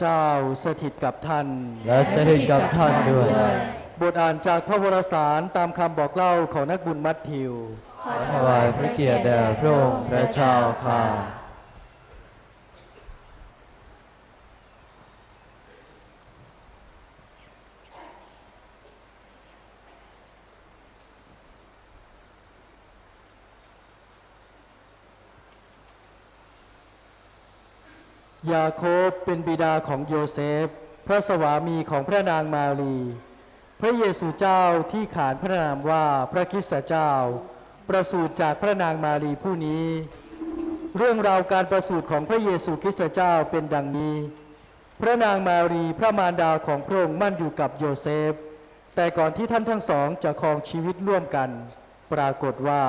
เจ้าสถิตกับท่าน และสถิตกับท่านด้วย บทอ่านจากพระวรสารตามคำบอกเล่าของนักบุญมัทธิว ขอถวายพระเกียรติแด่พระองค์พระเจ้าข้า ยาโคบเป็นบิดาของโยเซฟ พระสวามีของพระนางมารี พระเยซูเจ้าที่ขานพระนามว่าพระคิสตเจ้า ประสูติจากพระนางมารีผู้นี้ เรื่องราวการประสูติของพระเยซูคริสต์เจ้าเป็นดังนี้ พระนางมารีพระมารดาของพระองค์มั่นอยู่กับโยเซฟ แต่ก่อนที่ท่านทั้งสองจะครองชีวิตร่วมกัน ปรากฏว่า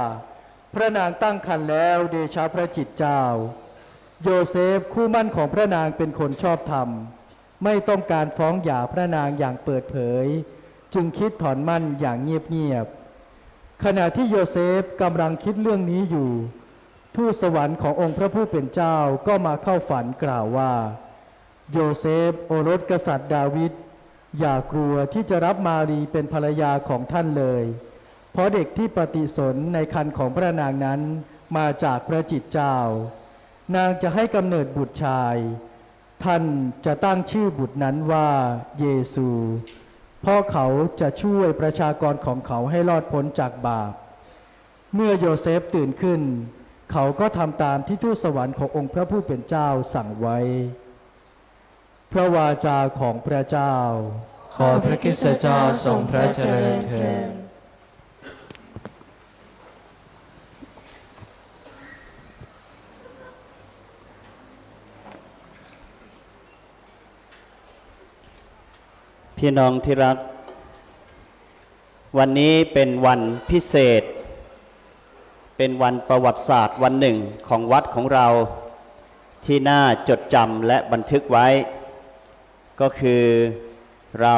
พระนางตั้งครรภ์แล้วเดชะพระจิตเจ้า โยเซฟคู่มั่นของพระนางเป็นคนชอบธรรม ไม่ต้องการฟ้องหย่าพระนางอย่างเปิดเผย จึงคิดถอนมั่นอย่างเงียบๆขณะที่โยเซฟกำลังคิดเรื่องนี้อยู่ ทูตสวรรค์ขององค์พระผู้เป็นเจ้าก็มาเข้าฝันกล่าวว่า โยเซฟโอรสกษัตริย์ดาวิดอย่ากลัวที่จะรับมารีเป็นภรรยาของท่านเลย เพราะเด็กที่ปฏิสนในคันของพระนางนั้นมาจากพระจิตเจ้า นางจะให้กำเนิดบุตรชาย ท่านจะตั้งชื่อบุตรนั้นว่าเยซูเพราะเขาจะช่วยประชากรของเขาให้รอดพ้นจากบาป เมื่อโยเซฟตื่นขึ้น เขาก็ทำตามที่ทูตสวรรค์ขององค์พระผู้เป็นเจ้าสั่งไว้ พระวาจาของพระเจ้า ขอพระคิสเจ้าทรงพระเจริญเถิด พี่น้องที่รัก วันนี้เป็นวันพิเศษ เป็นวันประวัติศาสตร์วันหนึ่งของวัดของเรา ที่น่าจดจำและบันทึกไว้ ก็คือเรา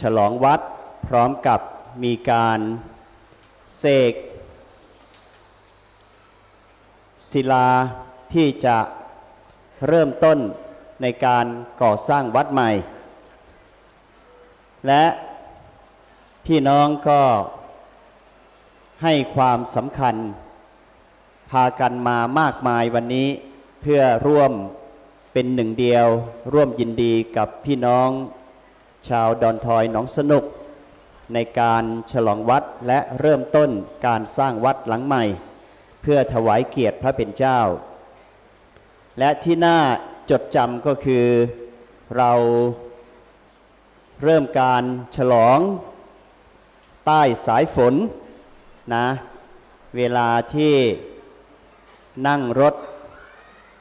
ฉลองวัดพร้อมกับมีการเสกศิลาที่จะเริ่มต้นในการก่อสร้างวัดใหม่ และพี่น้องก็ให้ความสำคัญ พากันมามากมายวันนี้เพื่อร่วมเป็นหนึ่งเดียว ร่วมยินดีกับพี่น้อง ชาวดอนทอยหนองสนุก ในการฉลองวัดและเริ่มต้นการสร้างวัดหลังใหม่ เพื่อถวายเกียรติพระเป็นเจ้า และที่น่าจดจำก็คือเรา เริ่มการฉลองใต้สายฝนนะเวลาที่นั่งรถ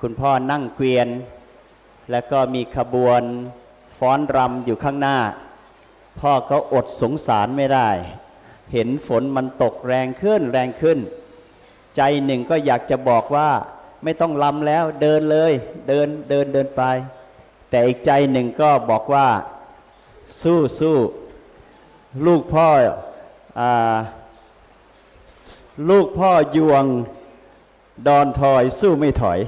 คุณพ่อนั่งเกวียน แล้วก็มีขบวนฟ้อนรำอยู่ข้างหน้า พ่อก็อดสงสารไม่ได้ เห็นฝนมันตกแรงขึ้นแรงขึ้น ใจหนึ่งก็อยากจะบอกว่าไม่ต้องลำแล้วเดินเลยเดินเดินเดินไป แต่อีกใจหนึ่งก็บอกว่า สู้สู้ลูกพ่ออลูกพ่อยวงดอนทอย สู้ไม่ถอย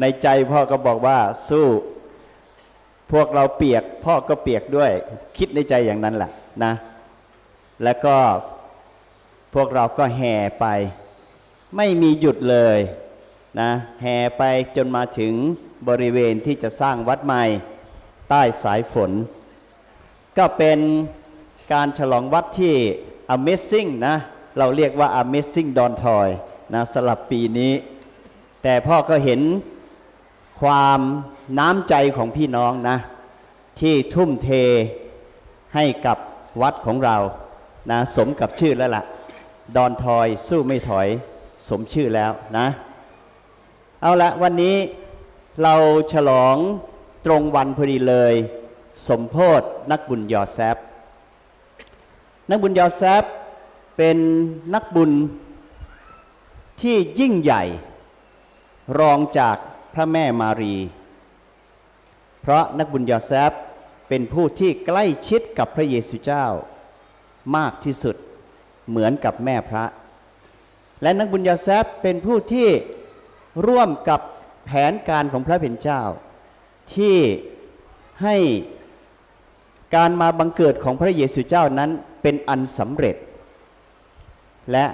ในใจพ่อก็บอกว่าสู้ พวกเราเปียก พ่อก็เปียกด้วย คิดในใจอย่างนั้นแหละนะ แล้วก็พวกเราก็แห่ไป ไม่มีหยุดเลยนะแห่ไปจนมาถึงบริเวณที่จะสร้างวัดใหม่ ใต้สายฝน ก็เป็นการฉลองวัดที่ Amazing นะ เราเรียกว่า Amazing Don Toy นะสลับปีนี้ แต่พ่อก็เห็นความน้ำใจของพี่น้องนะ ที่ทุ่มเทให้กับวัดของเรานะสมกับชื่อแล้วล่ะ ดอนทอยสู้ไม่ถอยสมชื่อแล้วนะ เอาละวันนี้เราฉลอง ตรงวันพอดีเลย สมโพธนักบุญยอแซบนักบุญยอแซบเป็นนักบุญที่ยิ่งใหญ่ รองจากพระแม่มารี เพราะนักบุญยอแซบเป็นผู้ที่ใกล้ชิดกับพระเยซูเจ้ามากที่สุดเหมือนกับแม่พระ และนักบุญยาแซบเป็นผู้ที่ร่วมกับแผนการของพระเป็นเจ้า ที่ให้การมาบังเกิดของพระเยซูเจ้านั้นเป็นอันสำเร็จ และ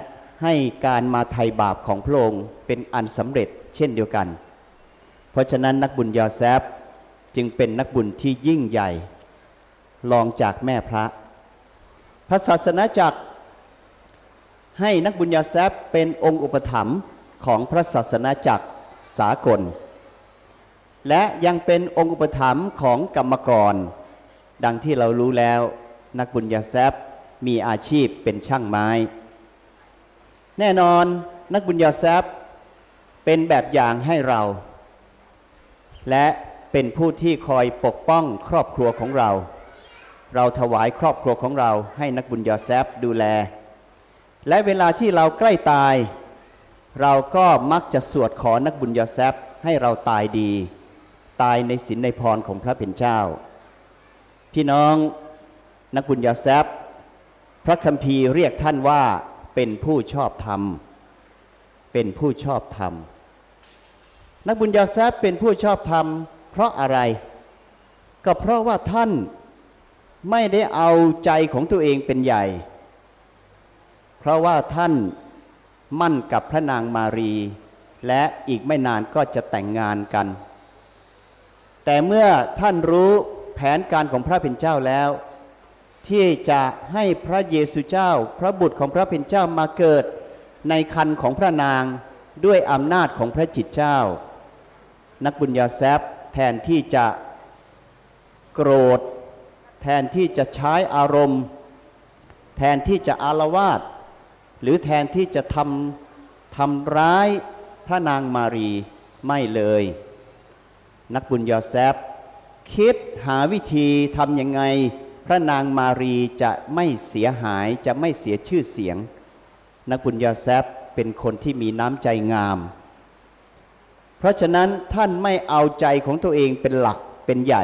ให้การมาไถ่บาปของพระองค์เป็นอันสำเร็จเช่นเดียวกัน เพราะฉะนั้นนักบุญยาแซบจึงเป็นนักบุญที่ยิ่งใหญ่รองจากแม่พระ พระศาสนาจักรให้นักบุญญาแซบเป็นองค์อุปถัมภ์ของพระศาสนาจักรสากล และยังเป็นองค์อุปถัมภ์ของกรรมกร ดังที่เรารู้แล้วนักบุญญาแซบมีอาชีพเป็นช่างไม้ แน่นอนนักบุญญาแซบเป็นแบบอย่างให้เรา และเป็นผู้ที่คอยปกป้องครอบครัวของเรา เราถวายครอบครัวของเราให้นักบุญยาแซบดูแล และเวลาที่เราใกล้ตาย เราก็มักจะสวดขอนักบุญยาแซบให้เราตายดี ตายในศีลในพรของพระเป็นเจ้า พี่น้องนักบุญยาแซบพระคัมภีร์เรียกท่านว่าเป็นผู้ชอบธรรม เป็นผู้ชอบธรรม นักบุญยาแซบเป็นผู้ชอบธรรม เพราะอะไร ก็เพราะว่าท่านไม่ได้เอาใจของตัวเองเป็นใหญ่ เพราะว่าท่านมั่นกับพระนางมารี และอีกไม่นานก็จะแต่งงานกัน แต่เมื่อท่านรู้แผนการของพระเป็นเจ้าแล้ว ที่จะให้พระเยซูเจ้า พระบุตรของพระเป็นเจ้ามาเกิดในคันของพระนางด้วยอำนาจของพระจิตเจ้า นักบุญญาแซบแทนที่จะโกรธ แทนที่จะใช้อารมณ์ แทนที่จะอารวาสหรือแทนที่จะทำทำร้ายพระนางมารีไม่เลย นักบุญยอแซบคิดหาวิธีทำยังไง พระนางมารีจะไม่เสียหายจะไม่เสียชื่อเสียง นักบุญยอแซบเป็นคนที่มีน้ำใจงาม เพราะฉะนั้นท่านไม่เอาใจของตัวเองเป็นหลักเป็นใหญ่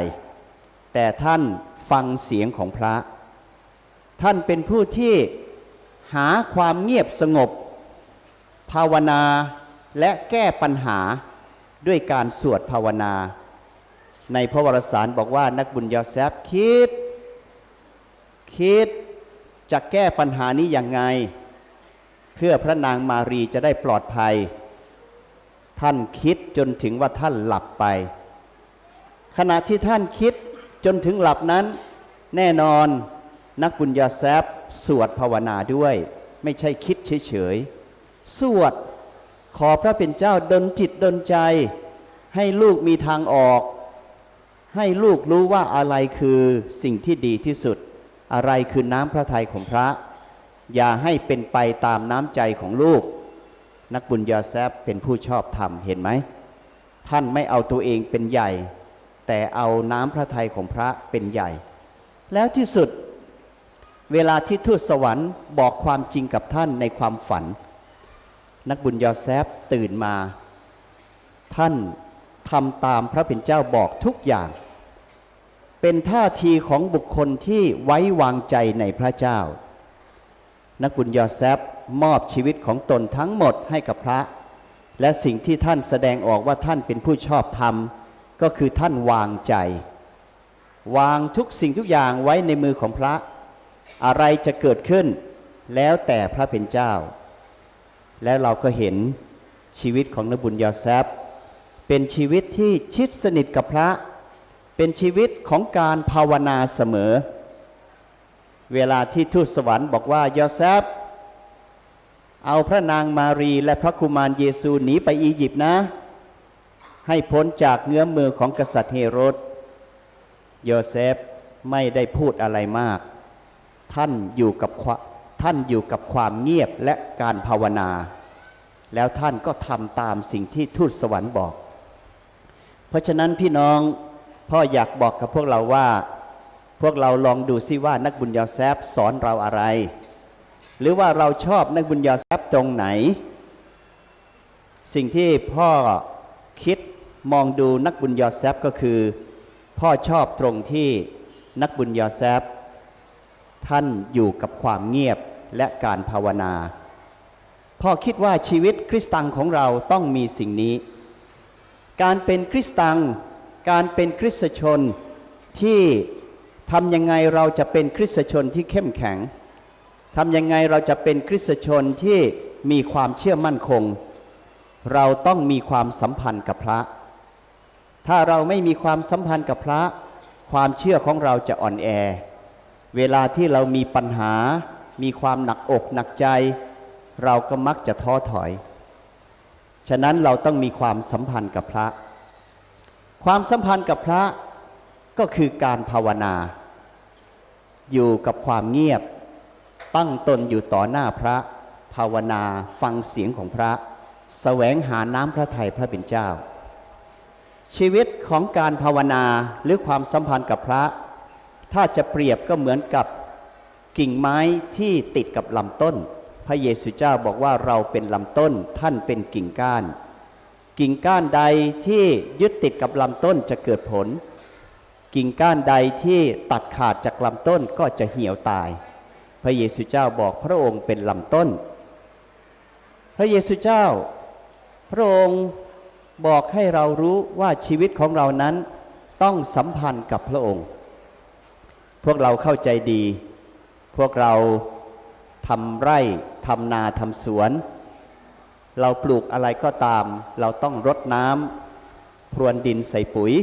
แต่ท่านฟังเสียงของพระ ท่านเป็นผู้ที่หาความเงียบสงบ ภาวนาและแก้ปัญหาด้วยการสวดภาวนา ในพระวรสารบอกว่านักบุญยอแซบคิด คิดจะแก้ปัญหานี้อย่างไง เพื่อพระนางมารีจะได้ปลอดภัย ท่านคิดจนถึงว่าท่านหลับไป ขณะที่ท่านคิดจนถึงหลับนั้น แน่นอนนักบุญญาแซบสวดภาวนาด้วย ไม่ใช่คิดเฉยๆ สวดขอพระเป็นเจ้าดลจิตดลใจ ให้ลูกมีทางออก ให้ลูกรู้ว่าอะไรคือสิ่งที่ดีที่สุด อะไรคือน้ำพระทัยของพระ อย่าให้เป็นไปตามน้ำใจของลูก นักบุญญาแซบเป็นผู้ชอบธรรมเห็นไหม ท่านไม่เอาตัวเองเป็นใหญ่ แต่เอาน้ำพระทัยของพระเป็นใหญ่ แล้วที่สุด เวลาที่ทูตสวรรค์บอกความจริงกับท่านในความฝัน นักบุญยอแซบตื่นมา ท่าน ทำตามพระเป็นเจ้าบอกทุกอย่าง เป็นท่าทีของบุคคลที่ไว้วางใจในพระเจ้า นักบุญยอแซบมอบชีวิตของตนทั้งหมดให้กับพระ และสิ่งที่ท่านแสดงออกว่าท่านเป็นผู้ชอบธรรม ก็คือท่านวางใจ วางทุกสิ่งทุกอย่างไว้ในมือของพระ อะไรจะเกิดขึ้น แล้วแต่พระเป็นเจ้า แล้วเราก็เห็นชีวิตของนกบุญยอแซบ เป็นชีวิตที่ชิดสนิทกับพระ เป็นชีวิตของการภาวนาเสมอ เวลาที่ทูตสวรรค์บอกว่ายอแซบเอาพระนางมารีและพระกุมารเยซูหนีไปอียิปต์นะ ให้พ้นจากเงื้อมมือของกษัตริย์เฮโรดโยเซฟไม่ได้พูดอะไรมาก ท่านอยู่กับท่านอยู่กับความเงียบและการภาวนา แล้วท่านก็ทำตามสิ่งที่ทูตสวรรค์บอก เพราะฉะนั้นพี่น้องพ่ออยากบอกกับพวกเราว่า พวกเราลองดูซิว่านักบุญยาแซบสอนเราอะไร หรือว่าเราชอบนักบุญยาแซบตรงไหน สิ่งที่พ่อคิดมองดูนักบุญยาแซบก็คือ พ่อชอบตรงที่นักบุญยาแซบท่านอยู่กับความเงียบและการภาวนา พ่อคิดว่าชีวิตคริสตังของเราต้องมีสิ่งนี้ การเป็นคริสตัง การเป็นคริสตชนที่ทำยังไงเราจะเป็นคริสตชนที่เข้มแข็งทำยังไงเราจะเป็นคริสตชนที่มีความเชื่อมั่นคง เราต้องมีความสัมพันธ์กับพระ ถ้าเราไม่มีความสัมพันธ์กับพระ ความเชื่อของเราจะอ่อนแอ เวลาที่เรามีปัญหา มีความหนักอกหนักใจ เราก็มักจะท้อถอย ฉะนั้นเราต้องมีความสัมพันธ์กับพระ ความสัมพันธ์กับพระก็คือการภาวนา อยู่กับความเงียบ ตั้งตนอยู่ต่อหน้าพระ ภาวนาฟังเสียงของพระแสวงหาน้ำพระทัยพระเป็นเจ้า ชีวิตของการภาวนาหรือความสัมพันธ์กับพระ ถ้าจะเปรียบก็เหมือนกับกิ่งไม้ที่ติดกับลำต้น ระเยซูเจ้าบอกว่าเราเป็นลำต้นท่านเป็นกิ่งก้าน กิ่งก้านใดที่ยึดติดกับลำต้นจะเกิดผล กิ่งก้านใดที่ตัดขาดจากลำต้นก็จะเหี่ยวตาย พระเยซูเจ้าบอกพระองค์เป็นลำต้น พระเยซูเจ้า พระองค์บอกให้เรารู้ว่าชีวิตของเรานั้นต้องสัมพันธ์กับพระองค์ พวกเราเข้าใจดี พวกเรา ทำไร่ทำนาทำสวน เราปลูกอะไรก็ตาม เราต้องรดน้ำพรวนดินใส่ปุ๋ย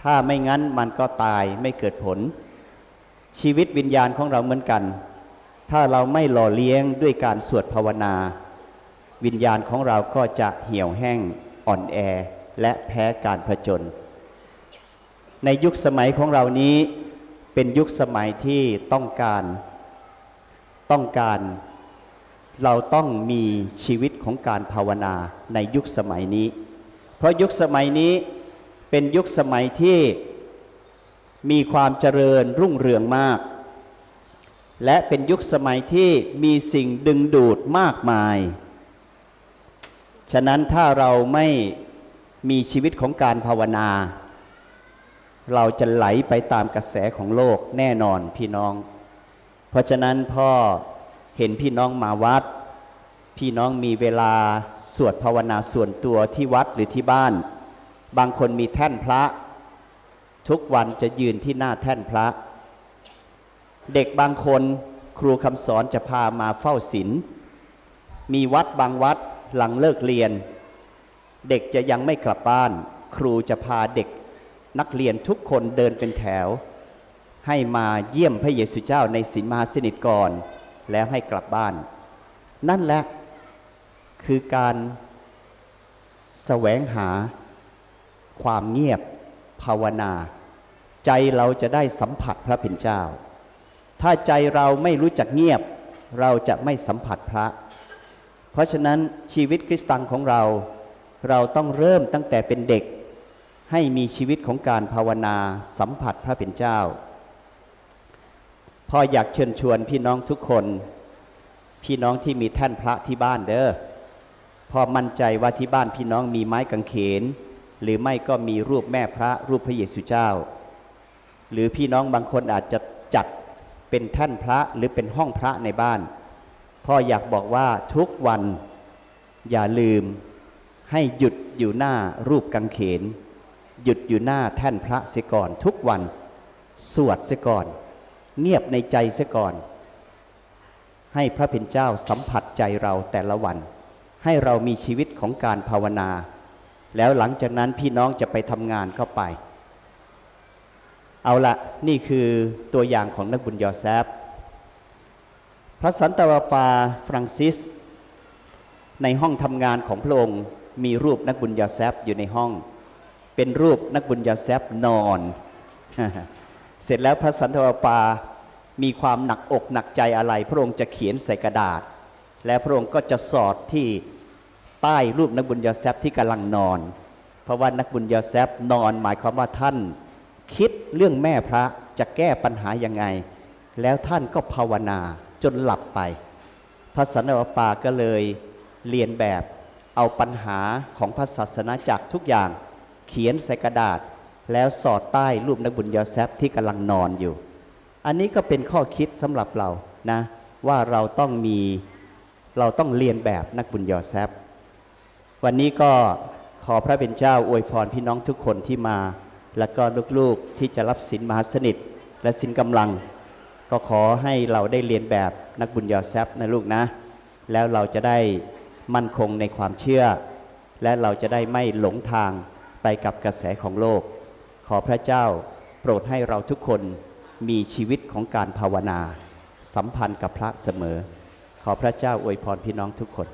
ถ้าไม่งั้นมันก็ตายไม่เกิดผล ชีวิตวิญญาณของเราเหมือนกัน ถ้าเราไม่หล่อเลี้ยงด้วยการสวดภาวนา วิญญาณของเราก็จะเหี่ยวแห้งอ่อนแอและแพ้การผจญในยุคสมัยของเรานี้เป็นยุคสมัยที่ต้องการ ต้องการเราต้องมีชีวิตของการภาวนาในยุคสมัยนี้ เพราะยุคสมัยนี้เป็นยุคสมัยที่มีความเจริญรุ่งเรืองมาก และเป็นยุคสมัยที่มีสิ่งดึงดูดมากมาย ฉะนั้นถ้าเราไม่มีชีวิตของการภาวนา เราจะไหลไปตามกระแสของโลกแน่นอนพี่น้อง เพราะฉะนั้นพ่อเห็นพี่น้องมาวัด พี่น้องมีเวลาสวดภาวนาส่วนตัวที่วัดหรือที่บ้าน บางคนมีแท่นพระ ทุกวันจะยืนที่หน้าแท่นพระ เด็กบางคนครูคำสอนจะพามาเฝ้าศีลมีวัดบางวัดหลังเลิกเรียน เด็กจะยังไม่กลับบ้าน ครูจะพาเด็กนักเรียนทุกคนเดินเป็นแถว ให้มาเยี่ยมพระเยซูเจ้าในศีลมหาสนิทก่อน แล้วให้กลับบ้าน นั่นแหละคือการแสวงหาความเงียบภาวนา ใจเราจะได้สัมผัสพระเป็นเจ้า ถ้าใจเราไม่รู้จักเงียบ เราจะไม่สัมผัสพระ เพราะฉะนั้นชีวิตคริสตังของเรา เราต้องเริ่มตั้งแต่เป็นเด็ก ให้มีชีวิตของการภาวนาสัมผัสพระเป็นเจ้า พ่ออยากเชิญชวนพี่น้องทุกคน พี่น้องที่มีแท่นพระที่บ้านเด้อพ่อมั่นใจว่าที่บ้านพี่น้องมีไม้กางเขน หรือไม่ก็มีรูปแม่พระรูปพระเยซูเจ้า หรือพี่น้องบางคนอาจจะจัดเป็นแท่นพระหรือเป็นห้องพระในบ้าน พ่ออยากบอกว่าทุกวันอย่าลืมให้หยุดอยู่หน้ารูปกางเขน หยุดอยู่หน้าแท่นพระเสียก่อนทุกวัน สวดเสียก่อน เงียบในใจเสียก่อน ให้พระเป็นเจ้าสัมผัสใจเราแต่ละวัน ให้เรามีชีวิตของการภาวนา แล้วหลังจากนั้นพี่น้องจะไปทำงานเข้าไป เอาละนี่คือตัวอย่างของนักบุญยอแซฟพระสันตะวาปาฟรังซิส ในห้องทำงานของพระองค์มีรูปนักบุญยอแซฟอยู่ในห้อง เป็นรูปนักบุญยอแซฟนอน เสร็จแล้วพระสันตะวาปา มีความหนักอกหนักใจอะไร พระองค์จะเขียนใส่กระดาษ และพระองค์ก็จะสอดที่ใต้รูปนักบุญยอแซฟที่กำลังนอน เพราะว่านักบุญยอแซฟนอนหมายความว่าท่าน คิดเรื่องแม่พระจะแก้ปัญหายังไง แล้วท่านก็ภาวนาจนหลับไป พระสันตะวาปาก็เลยเรียนแบบเอาปัญหาของพระศาสนาจักรทุกอย่าง เขียนใส่กระดาษ แล้วสอดใต้รูปนักบุญยอแซฟที่กำลังนอนอยู่ อันนี้ก็เป็นข้อคิดสำหรับเรานะว่าเราต้องมีเราต้องเรียนแบบนักบุญยอแซบวันนี้ก็ขอพระเป็นเจ้าอวยพรพี่น้องทุกคนที่มา แล้วก็ลูกๆที่จะรับสินมหาสนิท และสินกำลัง ก็ขอให้เราได้เรียนแบบนักบุญยอแซบนะลูกนะ แล้วเราจะได้มั่นคงในความเชื่อ และเราจะได้ไม่หลงทางไปกับกระแสของโลก ขอพระเจ้าโปรดให้เราทุกคนมีชีวิตของการภาวนา สัมพันธ์กับพระเสมอ ขอพระเจ้าอวยพรพี่น้องทุกคน